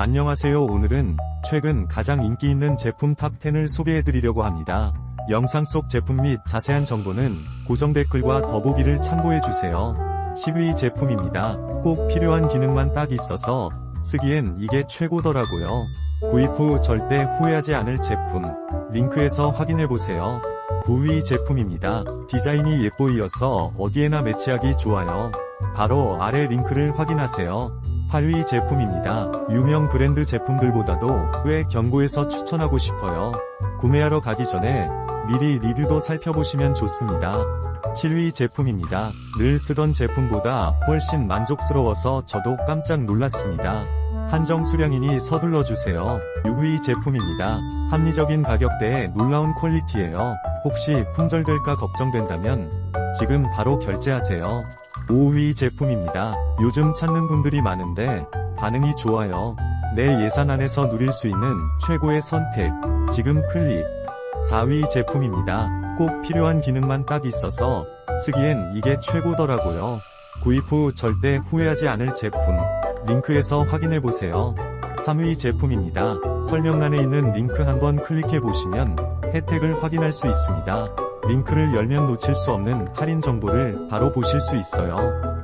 안녕하세요 오늘은 최근 가장 인기 있는 제품 탑10을 소개해드리려고 합니다. 영상 속 제품 및 자세한 정보는 고정 댓글과 더보기를 참고해주세요. 10위 제품입니다. 꼭 필요한 기능만 딱 있어서 쓰기엔 이게 최고더라고요. 구입 후 절대 후회하지 않을 제품. 링크에서 확인해보세요. 9위 제품입니다. 디자인이 예뻐 이어서 어디에나 매치하기 좋아요. 바로 아래 링크를 확인하세요. 8위 제품입니다. 유명 브랜드 제품들보다도 꽤 견고해서 추천하고 싶어요. 구매하러 가기 전에 미리 리뷰도 살펴보시면 좋습니다. 7위 제품입니다. 늘 쓰던 제품보다 훨씬 만족스러워서 저도 깜짝 놀랐습니다. 한정 수량이니 서둘러 주세요. 6위 제품입니다. 합리적인 가격대에 놀라운 퀄리티예요. 혹시 품절될까 걱정된다면 지금 바로 결제하세요. 5위 제품입니다. 요즘 찾는 분들이 많은데 반응이 좋아요. 내 예산 안에서 누릴 수 있는 최고의 선택. 지금 클릭. 4위 제품입니다. 꼭 필요한 기능만 딱 있어서 쓰기엔 이게 최고더라고요. 구입 후 절대 후회하지 않을 제품. 링크에서 확인해보세요. 3위 제품입니다. 설명란에 있는 링크 한번 클릭해보시면 혜택을 확인할 수 있습니다. 링크를 열면 놓칠 수 없는 할인 정보를 바로 보실 수 있어요.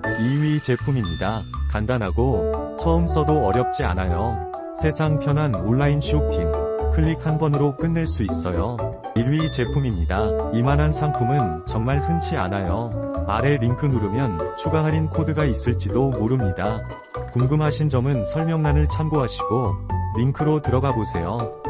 2위 제품입니다. 간단하고 처음 써도 어렵지 않아요. 세상 편한 온라인 쇼핑. 클릭 한 번으로 끝낼 수 있어요. 1위 제품입니다. 이만한 상품은 정말 흔치 않아요. 아래 링크 누르면 추가 할인 코드가 있을지도 모릅니다. 궁금하신 점은 설명란을 참고하시고 링크로 들어가 보세요.